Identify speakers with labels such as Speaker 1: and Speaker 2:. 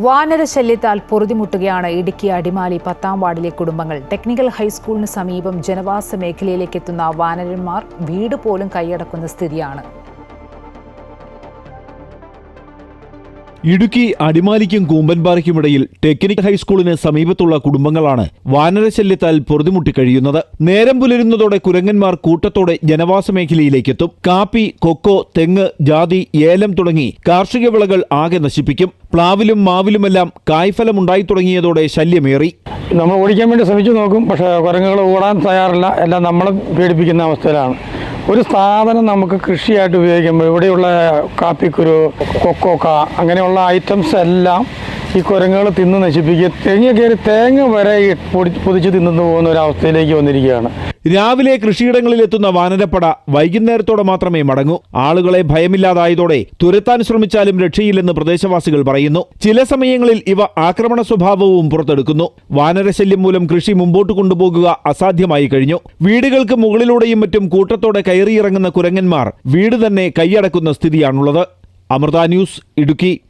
Speaker 1: വാനരശല്യത്താൽ പൊറുതിമുട്ടുകയാണ് ഇടുക്കി അടിമാലി പത്താം വാർഡിലെ കുടുംബങ്ങൾ. ടെക്നിക്കൽ ഹൈസ്കൂളിന് സമീപം ജനവാസ മേഖലയിലേക്ക് എത്തുന്ന വാനരന്മാർ വീട് പോലും കൈയടക്കുന്ന സ്ഥിതിയാണ്.
Speaker 2: ഇടുക്കി അടിമാലിക്കും കൂമ്പൻപാറയ്ക്കുമിടയിൽ ടെക്നിക്കൽ ഹൈസ്കൂളിന് സമീപത്തുള്ള കുടുംബങ്ങളാണ് വാനരശല്യത്താൽ പൊറുതിമുട്ടി കഴിയുന്നത്. നേരം പുലരുന്നതോടെ കുരങ്ങന്മാർ കൂട്ടത്തോടെ ജനവാസ മേഖലയിലേക്കെത്തും. കാപ്പി കൊക്കോ തെങ്ങ് ജാതി ഏലം തുടങ്ങി കാർഷിക വിളകൾ ആകെ നശിപ്പിക്കും. പ്ലാവിലും മാവിലുമെല്ലാം കായ്ഫലം ഉണ്ടായി തുടങ്ങിയതോടെ ശല്യമേറി.
Speaker 3: നമ്മൾ ഓടിക്കാൻ വേണ്ടി ശ്രമിച്ചു നോക്കും പക്ഷേ കുരങ്ങുകൾ ഓടാൻ തയ്യാറില്ല. എല്ലാം നമ്മളെ പേടിപ്പിക്കുന്ന അവസ്ഥയിലാണ്. ഒരു സാധനം നമുക്ക് കൃഷിയായിട്ട് ഉപയോഗിക്കുമ്പോൾ ഇവിടെയുള്ള കാപ്പിക്കുരു കൊക്കോക്ക അങ്ങനെയുള്ള ഐറ്റംസ് എല്ലാം ഈ കുരങ്ങുകൾ തിന്ന് നശിപ്പിക്കുക തെങ്ങ് കയറി തേങ്ങ വരെ പൊടി- പൊതിച്ച് തിന്നു പോകുന്ന ഒരു അവസ്ഥയിലേക്ക് വന്നിരിക്കുകയാണ്.
Speaker 2: രാവിലെ കൃഷിയിടങ്ങളിൽ എത്തുന്ന വാനരപ്പട വൈകുന്നേരത്തോടെ മാത്രമേ മടങ്ങൂ. ആളുകളെ ഭയമില്ലാതായതോടെ തുരത്താൻ ശ്രമിച്ചാലും രക്ഷയില്ലെന്ന് പ്രദേശവാസികൾ പറയുന്നു. ചില സമയങ്ങളിൽ ഇവ ആക്രമണ സ്വഭാവവും പുറത്തെടുക്കുന്നു. വാനരശല്യം മൂലം കൃഷി മുമ്പോട്ട് കൊണ്ടുപോകുക അസാധ്യമായി കഴിഞ്ഞു. വീടുകൾക്ക് മുകളിലൂടെയും മറ്റും കൂട്ടത്തോടെ കയറിയിറങ്ങുന്ന കുരങ്ങന്മാർ വീട് തന്നെ കൈയടക്കുന്ന സ്ഥിതിയാണുള്ളത്. അമൃത ന്യൂസ് ഇടുക്കി.